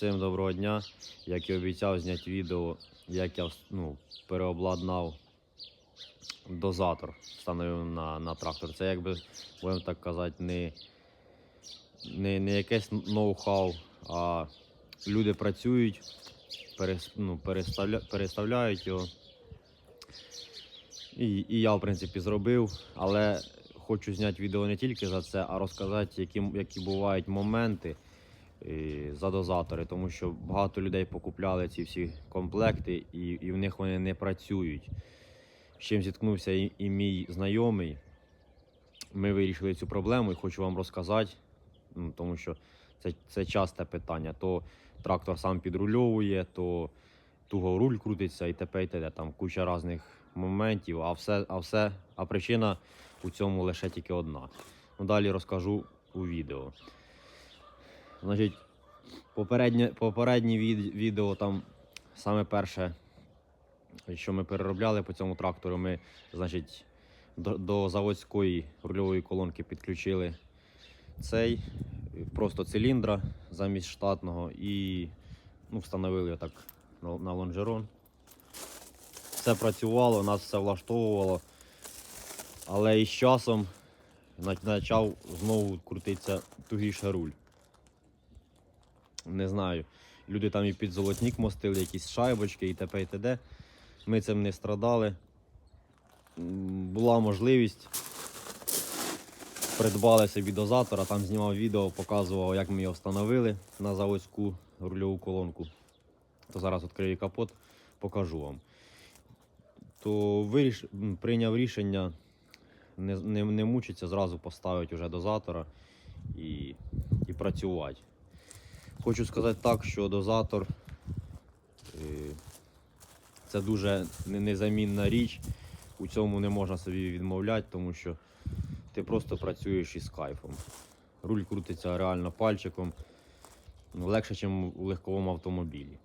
Всім доброго дня. Як і обіцяв зняти відео, як я ну, переобладнав дозатор, встановив на, на трактор. Це якби, будемо так казати, не, не, не якесь ноу-хау, а люди працюють, перес, ну, переставля, переставляють його. І, і я, в принципі, зробив, але хочу зняти відео не тільки за це, а розказати, які, які бувають моменти за дозатори, тому що багато людей покупляли ці всі комплекти, і, і в них вони не працюють. З чим зіткнувся і, і мій знайомий. Ми вирішили цю проблему і хочу вам розказати, ну, тому що це, це часте питання. То трактор сам підрульовує, то туго руль крутиться і т.п. і т.д. Там куча різних моментів, а все, а все, а причина у цьому лише тільки одна. Ну, далі розкажу у відео. Значить, попереднє, попереднє від, відео там саме перше, що ми переробляли по цьому трактору, ми, значить, до, до заводської рульової колонки підключили цей просто циліндра замість штатного і ну, встановили так на, на лонжерон. Все працювало, нас все влаштовувало. Але із часом почав знову крутитися тугіше руль. Не знаю. Люди там і під золотник мостили, якісь шайбочки і т.п. і т.д. Ми цим не страдали. Була можливість. Придбали собі дозатор, а там знімав відео, показував, як ми його встановили на заводську рульову колонку. То зараз відкрию капот, покажу вам. То виріш... прийняв рішення не, не, не мучиться, зразу поставити вже дозатора і, і працювати. Хочу сказати так, що дозатор е, це дуже незамінна річ. У цьому не можна собі відмовляти, тому що ти просто працюєш із кайфом. Руль крутиться реально пальчиком, легше, ніж у легковому автомобілі.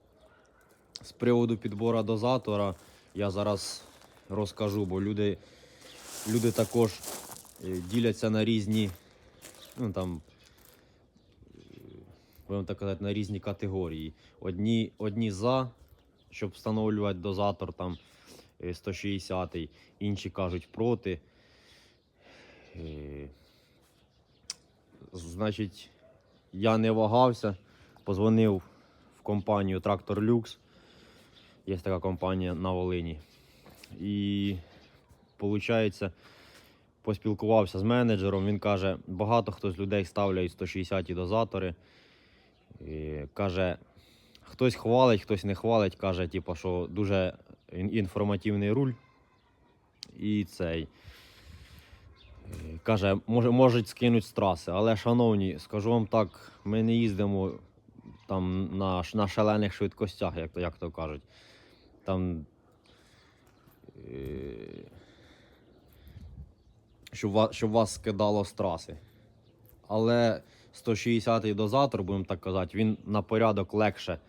З приводу підбору дозатора я зараз розкажу, бо люди, люди також е, діляться на різні, ну там, будемо так казати, на різні категорії. Одні, одні за, щоб встановлювати дозатор там е, 160, інші кажуть проти. Е, Значить, я не вагався, позвонив в компанію Трактор Люкс. Є така компанія на Волині. І виходить, поспілкувався з менеджером. Він каже, багато хто з людей ставляють 160 дозатори. І каже, хтось хвалить, хтось не хвалить. Каже, типу, що дуже інформативний руль. І цей. Каже, може, можуть скинути з траси. Але, шановні, скажу вам так, ми не їздимо там на, на шалених швидкостях, як то, як то кажуть. Там. Е, щоб, вас, щоб вас скидало з траси. Але 160-й дозатор, будемо так казати, він на порядок легше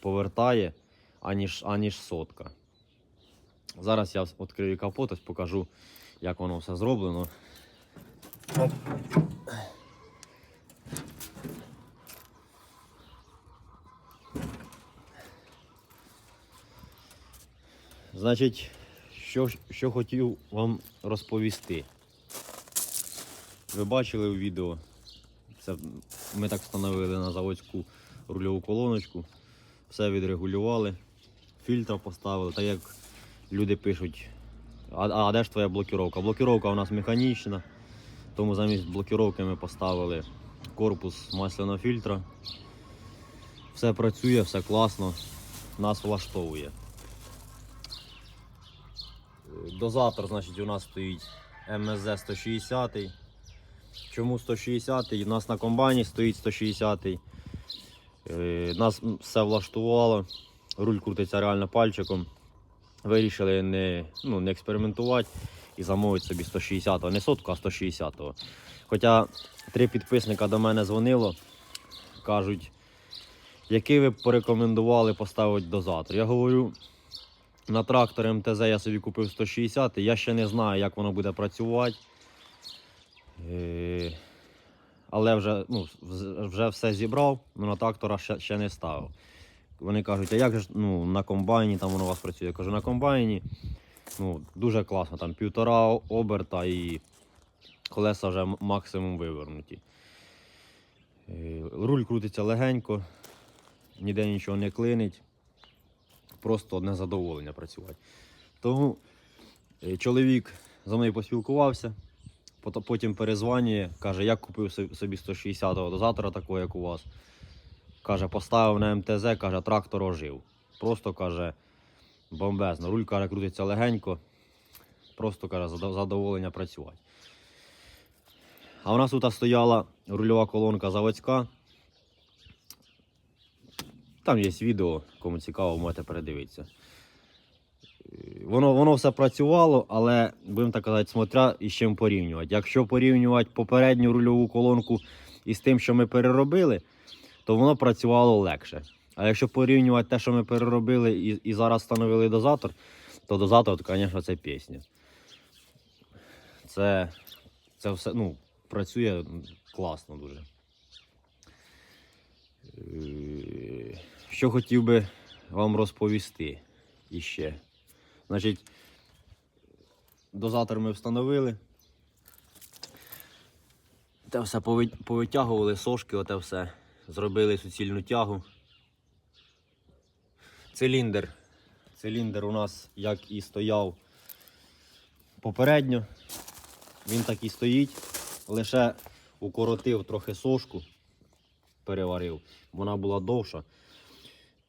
повертає, аніж, аніж сотка. Зараз я відкрию капот, покажу, як воно все зроблено. Значить, що, що хотів вам розповісти. Ви бачили у відео. Це ми так встановили на заводську рульову колоночку. Все відрегулювали, фільтр поставили. Так як люди пишуть, а, а де ж твоя блокіровка? Блокіровка у нас механічна, тому замість блокіровки ми поставили корпус масляного фільтра. Все працює, все класно, нас влаштовує. Дозатор, значить, у нас стоїть МСЗ 160. Чому 160? У нас на комбайні стоїть 160. Е, Нас все влаштувало. Руль крутиться реально пальчиком. Вирішили не, ну, не експериментувати і замовити собі 160-го. Не сотку, а 160-го. Хоча три підписника до мене дзвонило, кажуть, який ви б порекомендували поставити дозатор. Я говорю, на трактор МТЗ я собі купив 160, я ще не знаю, як воно буде працювати. Але вже, ну, вже все зібрав, але на трактора ще, ще не ставив. Вони кажуть, а як же ну, на комбайні там воно у вас працює? Я кажу, на комбайні ну, дуже класно, там півтора оберта і колеса вже максимум вивернуті. Руль крутиться легенько, ніде нічого не клинить. Просто одне задоволення працювати. Тому е, чоловік за мною поспілкувався, потім перезванює, каже, я купив собі 160-го дозатора, такого, як у вас. Каже, поставив на МТЗ, каже, трактор ожив. Просто каже, бомбезно. Руль каже, крутиться легенько. Просто каже, задоволення працювати. А у нас тут стояла рульова колонка заводська. Там є відео, кому цікаво, можете передивитися. Воно, воно все працювало, але, будемо так казати, смотря і з чим порівнювати. Якщо порівнювати попередню рульову колонку із тим, що ми переробили, то воно працювало легше. А якщо порівнювати те, що ми переробили і, і зараз встановили дозатор, то дозатор, то, звісно, це пісня. Це, це все ну, працює класно дуже. Е, Що хотів би вам розповісти іще. Значить, дозатор ми встановили. Те все повитягували, сошки, оте все. Зробили суцільну тягу. Циліндр. Циліндр у нас як і стояв попередньо. Він так і стоїть. Лише укоротив трохи сошку, переварив. Вона була довша.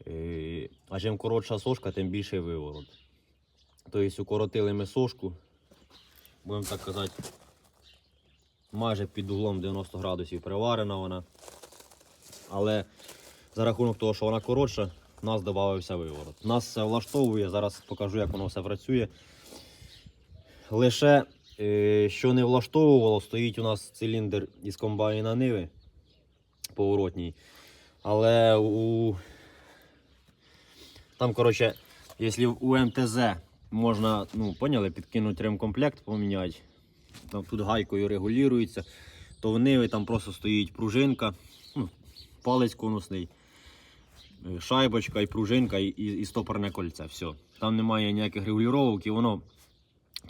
Е, А чим коротша сошка, тим більший виворот. Тобто укоротили ми сошку, будемо так казати, майже під углом 90 градусів приварена вона. Але за рахунок того, що вона коротша, в нас додався виворот. Нас все влаштовує, зараз покажу, як воно все працює. Лише е, що не влаштовувало, стоїть у нас циліндр із комбайна Ниви поворотній. Але у там, коротше, якщо у МТЗ можна, ну, поняли, підкинути ремкомплект, поміняти, там тут гайкою регулюється, то в Ниві там просто стоїть пружинка, ну, палець конусний, е, шайбочка і пружинка, і, і, стопорне кольце. Все. Там немає ніяких регулювання, і воно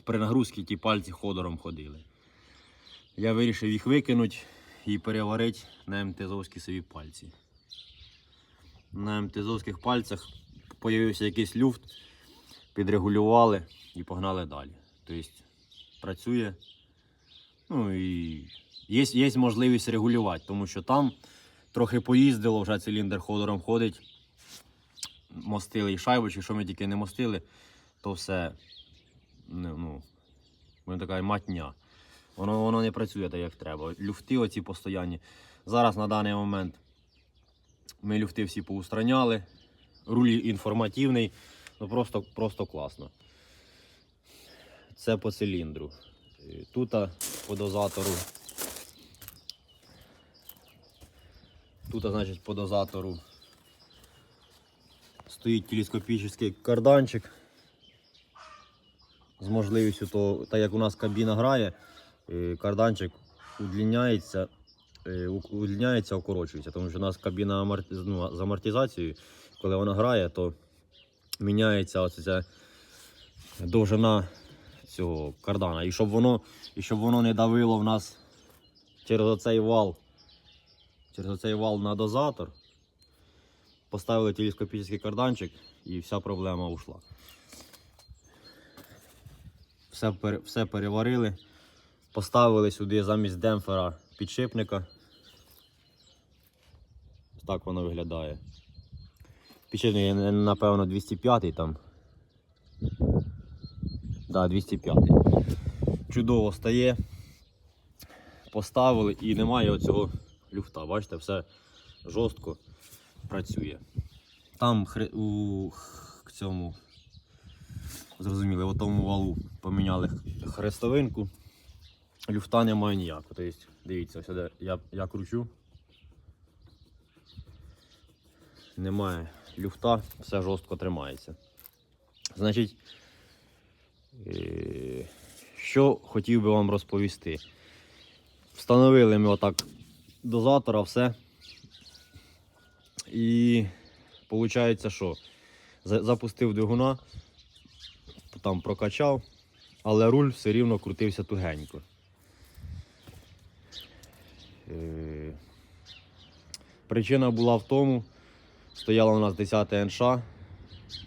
при нагрузці ті пальці ходором ходили. Я вирішив їх викинути і переварити на МТЗовські собі пальці. На МТЗовських пальцях появився якийсь люфт, підрегулювали і погнали далі. Тобто працює. Ну і є, є можливість регулювати, тому що там трохи поїздило, вже циліндр ходором ходить. Мостили і шайбочки, що ми тільки не мостили, то все ну, ну, така матня. Воно, воно не працює так, як треба. Люфти оці постоянні. Зараз на даний момент ми люфти всі поустраняли. Руль інформативний, ну просто, просто класно. Це по циліндру. Е, Тут по дозатору. Тут, значить, по дозатору стоїть телескопічний карданчик з можливістю, то, так як у нас кабіна грає, е, карданчик удлиняється, е, удлиняється, укорочується, тому що у нас кабіна ну, з амортизацією, коли вона грає, то міняється оця ця довжина цього кардана. І щоб воно, і щоб воно не давило в нас через оцей вал, через оцей вал на дозатор, поставили телескопічний карданчик і вся проблема ушла. Все, все переварили. Поставили сюди замість демпфера підшипника. Ось Так воно виглядає. Підшипник, е, напевно, 205 там. Да, 205. Чудово стає. Поставили і немає оцього люфта. Бачите, все жорстко працює. Там хре- у цьому зрозуміли, в тому валу поміняли хрестовинку. Люфта немає ніякого. Тобто, дивіться, сюди я, я кручу. Немає люфта, все жорстко тримається. Значить, е, що хотів би вам розповісти. Встановили ми отак дозатора, все. І виходить, що запустив двигуна, там прокачав, але руль все рівно крутився тугенько. Е, Причина була в тому, стояла у нас 10 НШ,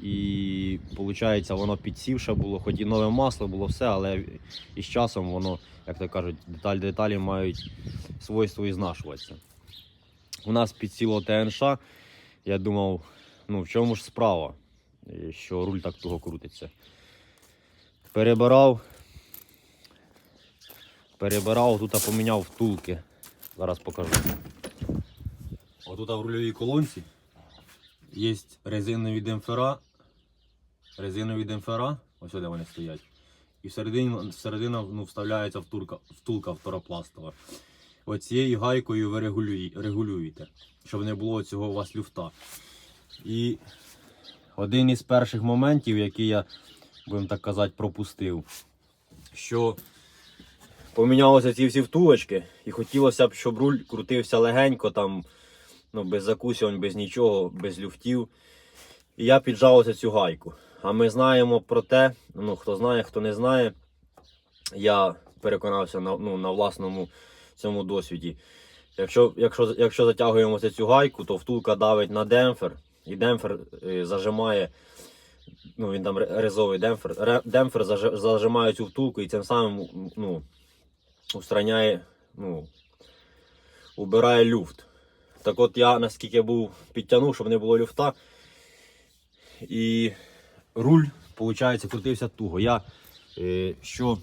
і виходить, воно підсівше було, хоч і нове масло було все, але із часом воно, як то кажуть, деталь деталі мають свойство ізнашуватися. У нас підсіло ТНШ, я думав, ну в чому ж справа, е, що руль так туго крутиться. Перебирав, перебирав, тут поміняв втулки. Зараз покажу. Отут в рульовій колонці є резинові демпфера. Резинові демпфера, ось де вони стоять. І всередина ну, вставляється втулка, втулка второпластова. Оцією гайкою ви регулюєте, щоб не було цього у вас люфта. І один із перших моментів, який я, будемо так казати, пропустив, що помінялися ці всі втулочки, і хотілося б, щоб руль крутився легенько, там, ну, без закусювань, без нічого, без люфтів. І я піджав ось цю гайку. А ми знаємо про те, ну хто знає, хто не знає, я переконався на, ну, на власному цьому досвіді. Якщо, якщо, якщо затягуємо цю гайку, то втулка давить на демпфер, і демпфер е, зажимає, ну він там резовий демпфер, демпфер зажи- зажимає цю втулку і тим самим ну, устраняє, ну, убирає люфт. Так от я наскільки був підтягнув, щоб не було люфта. І руль, виходить, крутився туго. Я е, що,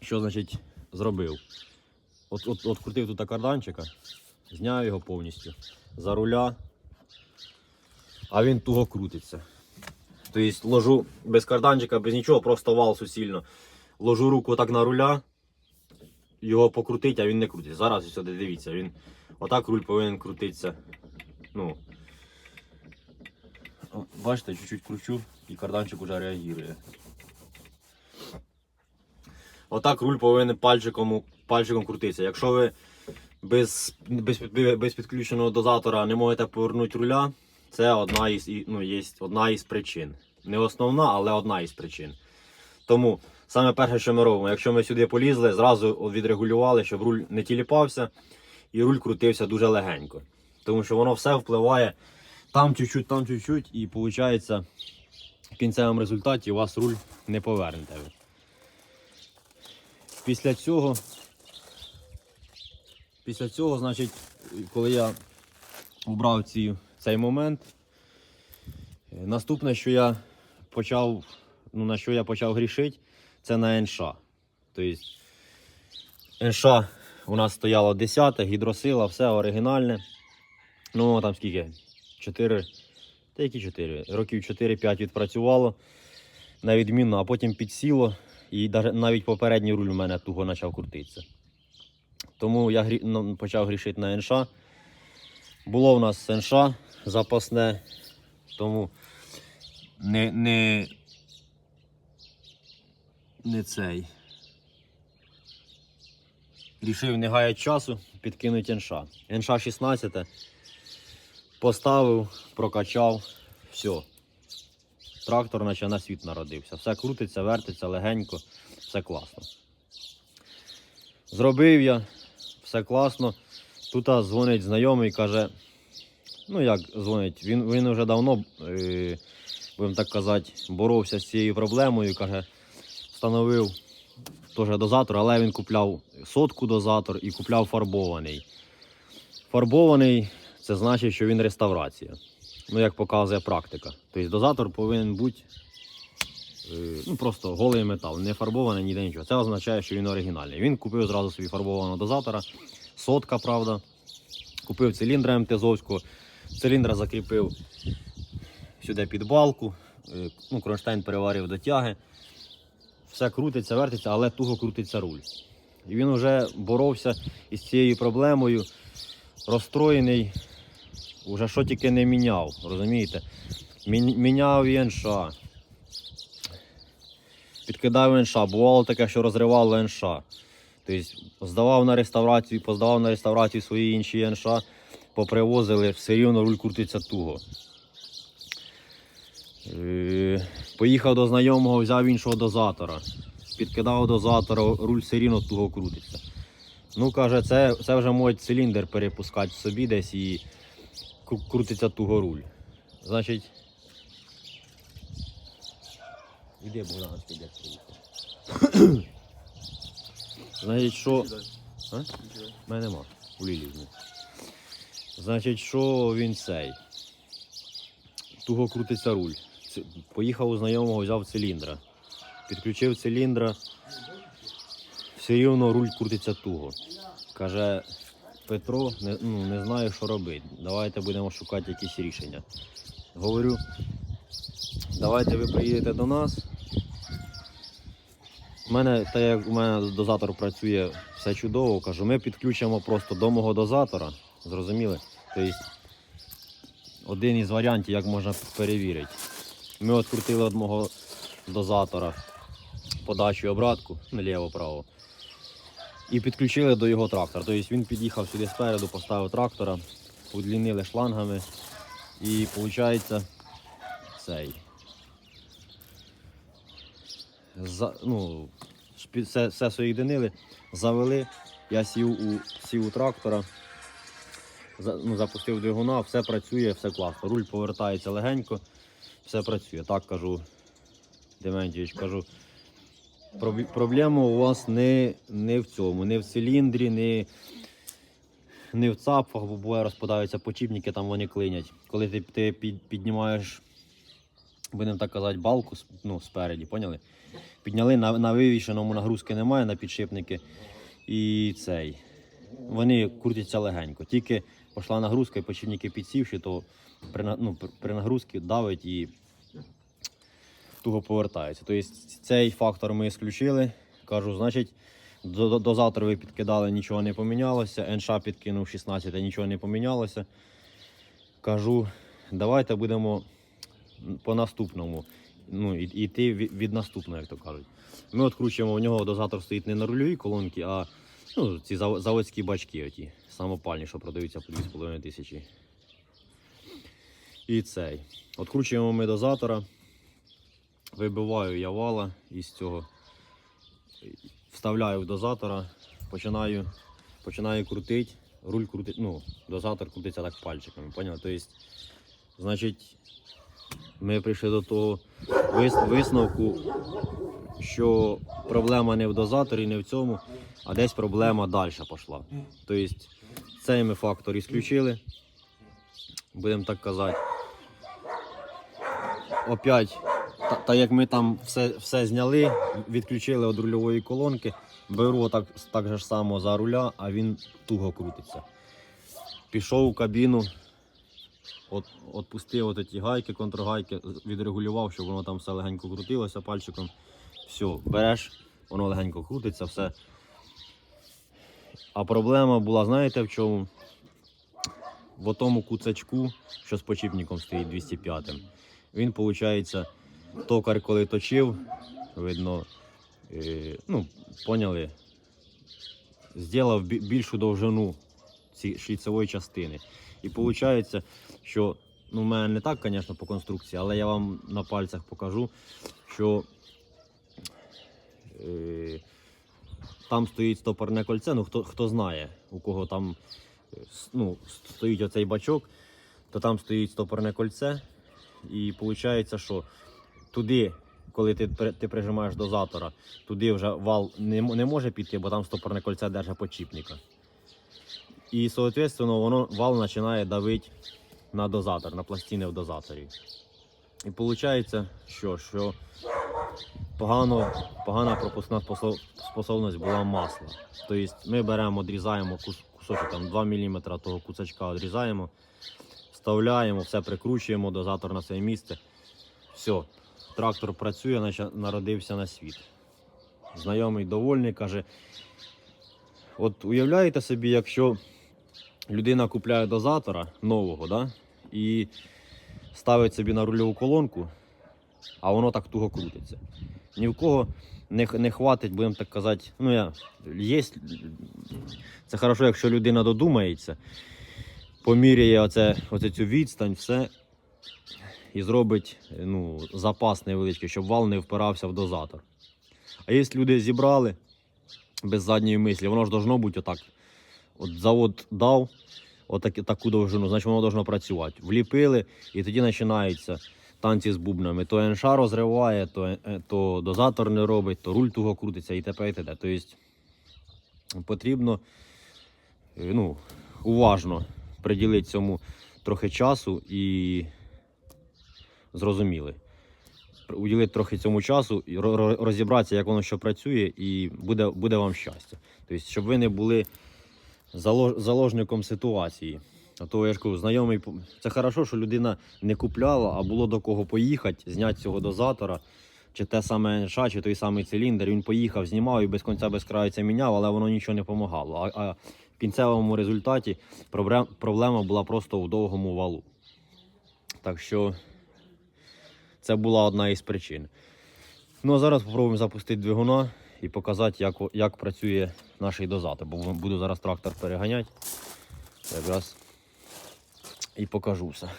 що значить зробив? От, от, от крутив тут карданчика, зняв його повністю за руля, а він туго крутиться. Тобто ложу без карданчика, без нічого, просто вал суцільно. Ложу руку так на руля, його покрутить, а він не крутить. Зараз сюди дивіться, він отак руль повинен крутитися. Ну, Бачите, чуть-чуть кручу і карданчик уже реагує. Отак руль повинен пальчиком, пальчиком крутитися. Якщо ви без, без, без підключеного дозатора не можете повернути руля, це одна із, ну, є одна із причин. Не основна, але одна із причин. Тому саме перше, що ми робимо, якщо ми сюди полізли, зразу відрегулювали, щоб руль не тіліпався і руль крутився дуже легенько. Тому що воно все впливає там чуть-чуть, там чуть-чуть, і виходить, в кінцевому результаті у вас руль не повернете. Після цього, після цього, значить, коли я обрав ці, цей момент, наступне, що я почав, ну, на що я почав грішити, це на НШ. Тобто, НШ у нас стояло 10, гідросила, все оригінальне. Ну, там скільки? 4, та які 4? Років 4-5 відпрацювало на відмінно, а потім підсіло. І навіть попередній руль у мене туго почав крутитися. Тому я грі... ну, почав грішити на НШ. Було в нас НШ запасне, тому не, не, не цей. Рішив не гаяти часу, підкинути НШ. НШ 16 поставив, прокачав, все. Трактор наче на світ народився. Все крутиться, вертиться легенько, все класно. Зробив я, все класно. Тут дзвонить знайомий, каже, ну як дзвонить, він, він вже давно, е, будемо так казати, боровся з цією проблемою. Каже, встановив теж дозатор, але він купляв сотку дозатор і купляв фарбований. Фарбований це значить, що він реставрація. Ну, як показує практика. Тобто дозатор повинен бути е, ну, просто голий метал, не фарбований ніде нічого. Це означає, що він оригінальний. Він купив зразу собі фарбованого дозатора, сотка, правда. Купив циліндра МТЗовського, циліндра закріпив сюди під балку, е, ну, кронштейн переварив до тяги. Все крутиться, вертиться, але туго крутиться руль. І він вже боровся із цією проблемою, розстроєний, уже що тільки не міняв, розумієте? Міняв НШ. Підкидав НШ. Бувало таке, що розривало НШ. Тобто здавав на реставрацію, поздавав на реставрацію свої інші НШ, попривозили, все рівно руль крутиться туго. Е, Поїхав до знайомого, взяв іншого дозатора. Підкидав дозатора, руль все рівно туго крутиться. Ну, каже, це, це вже можуть циліндр перепускати собі десь і крутиться туго руль. Значить. Іди, Богдан, піде приїхав. Значить, що. А? У мене нема. У Лілі. Значить, що він цей? Туго крутиться руль. Поїхав у знайомого, взяв циліндра. Підключив циліндра. Все рівно руль крутиться туго. Каже, Петро, не, ну, не знаю, що робити. Давайте будемо шукати якісь рішення. Говорю, давайте ви приїдете до нас. У мене, так як у мене дозатор працює все чудово, кажу, ми підключимо просто до мого дозатора. Зрозуміли? Тобто один із варіантів, як можна перевірити. Ми відкрутили від мого дозатора подачу і обратку наліво-право. І підключили до його трактора. Тобто він під'їхав сюди спереду, поставив трактора, удлінили шлангами. І виходить цей. За, ну, все, все соєдинили, завели. Я сів у, сів у трактора, за, ну, запустив двигуна, все працює, все класно. Руль повертається легенько, все працює. Так кажу, Дементьович, кажу. Проблема у вас не, не в цьому, не в циліндрі, не, не в цапфах, бо буває розпадаються почіпники, там вони клинять. Коли ти, ти під, піднімаєш, будемо так казати, балку ну, спереді, поняли? Підняли на, на вивішеному нагрузки немає на підшипники. І цей. Вони крутяться легенько. Тільки пішла нагрузка і почіпники підсівши, то при, ну, при, нагрузці давить і туго повертається. Тобто цей фактор ми ісключили. Кажу, значить, до, до, завтра ви підкидали, нічого не помінялося. НШ підкинув 16, нічого не помінялося. Кажу, давайте будемо по наступному. Ну, і- йти від, від наступного, як то кажуть. Ми відкручуємо, у нього дозатор стоїть не на рульовій колонці, а ну, ці заводські бачки, оті, самопальні, що продаються по 2,5 тисячі. І цей. Відкручуємо ми дозатора. Вибиваю я вала із цього, вставляю в дозатора, починаю, починаю крутити, руль крутить, ну, дозатор крутиться так пальчиками, поняли? Тобто, значить, ми прийшли до того вис- висновку, що проблема не в дозаторі, не в цьому, а десь проблема далі пішла. Тобто, цей ми фактор ісключили, будемо так казати. Опять та, та як ми там все, все зняли, відключили від рульової колонки, беру так, так же ж само за руля, а він туго крутиться. Пішов у кабіну, от, отпустив от ті гайки, контргайки, відрегулював, щоб воно там все легенько крутилося пальчиком. Все, береш, воно легенько крутиться, все. А проблема була, знаєте в чому? В тому куцачку, що з почіпником стоїть 205 Він, виходить, токар, коли точив, видно, е, ну, поняли, зробив більшу довжину цієї шліцевої частини. І виходить, що ну, в мене не так, звісно, по конструкції, але я вам на пальцях покажу, що е, там стоїть стопорне кольце. Ну, хто, хто знає, у кого там е, ну, стоїть оцей бачок, то там стоїть стопорне кольце. І виходить, що туди, коли ти, ти прижимаєш дозатора, туди вже вал не, не може піти, бо там стопорне кольце держить почіпника. І, соответственно, воно вал починає давити на дозатор, на пластини в дозаторі. І виходить, що, що погано, погана пропускна способність була масла. Тобто ми беремо, відрізаємо кусочок там 2 мм того кусачка відрізаємо, вставляємо, все прикручуємо, дозатор на своє місце. Все, трактор працює, наче народився на світ. Знайомий довольний, каже. От уявляєте собі, якщо людина купляє дозатора нового, да, і ставить собі на рульову колонку, а воно так туго крутиться. Ні в кого не, не хватить, будемо так казати. Ну, я, є, це хорошо, якщо людина додумається, поміряє оце, оце цю відстань, все, і зробить ну, запас невеличкий, щоб вал не впирався в дозатор. А якщо люди зібрали без задньої мислі, воно ж должно бути отак. От завод дав отак, таку довжину, значить воно должно працювати. Вліпили, і тоді починаються танці з бубнами. То НШ розриває, то, е, то дозатор не робить, то руль туго крутиться і т.п. і т.д. Тобто потрібно е, ну, уважно приділити цьому трохи часу і зрозуміли. Уділити трохи цьому часу розібратися, як воно що працює, і буде, буде вам щастя. Тобто, щоб ви не були заложником ситуації. А то я ж кажу, знайомий, це хорошо, що людина не купляла, а було до кого поїхати, зняти цього дозатора, чи те саме НШ, чи той самий циліндр. Він поїхав, знімав і без кінця без краю це міняв, але воно нічого не допомагало. А, а кінцевому результаті проблема була просто у довгому валу. Так що це була одна із причин. Ну а зараз спробуємо запустити двигуна і показати, як, як працює наш дозатор. Бо буду зараз трактор переганяти. Якраз і покажу все.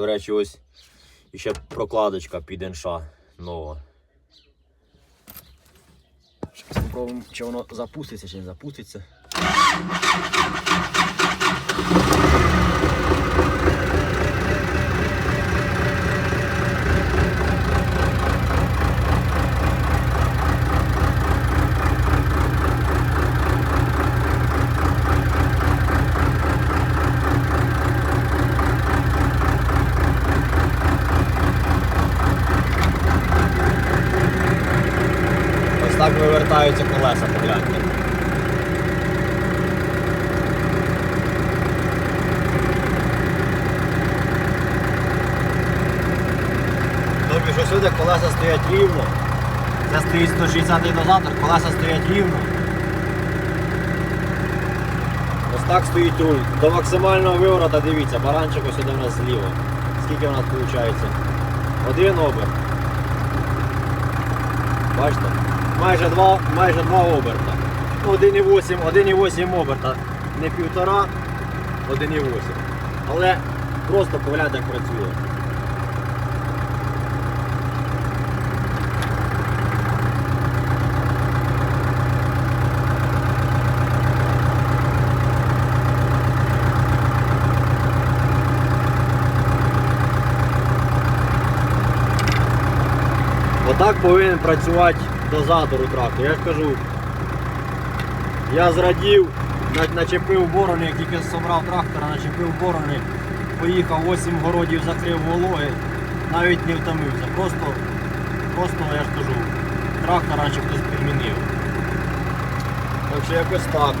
До речі, ось ще прокладочка під інша нова. Зараз спробуємо, чи воно запуститься, чи не запуститься. Так вивертаються колеса, погляньте. Тобі що сюди колеса стоять рівно. Це стоїть 160 дозатор, колеса стоять рівно. Ось так стоїть руль. До максимального виворота дивіться, баранчик ось сюди у нас зліва. Скільки у нас виходить? Один оберт. Бачите? Майже два, майже два оберта. Ну, 1,8, 1,8 оберта. Не півтора, 1,8. Але просто погляньте, як працює. Отак повинен працювати дозатор трактора. Я ж кажу, я зрадів, начепив борони, як тільки собрав трактора, начепив борони, поїхав 8 городів, закрив вологи, навіть не втомився. Просто, просто я ж кажу, трактор наче хтось підмінив. Так що якось так.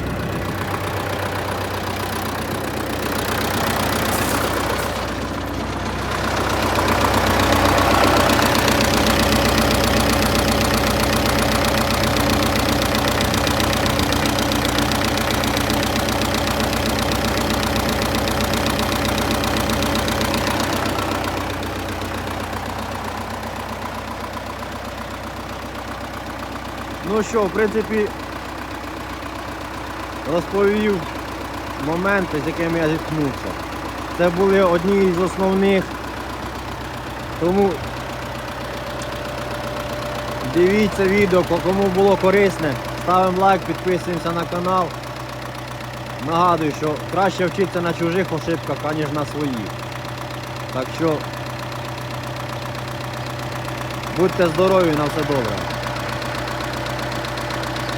Ну що, в принципі, розповів моменти, з якими я зіткнувся. Це були одні з основних. Тому дивіться відео, кому було корисне, ставимо лайк, підписуємося на канал. Нагадую, що краще вчитися на чужих ошибках, аніж на своїх. Так що будьте здорові, на все добре.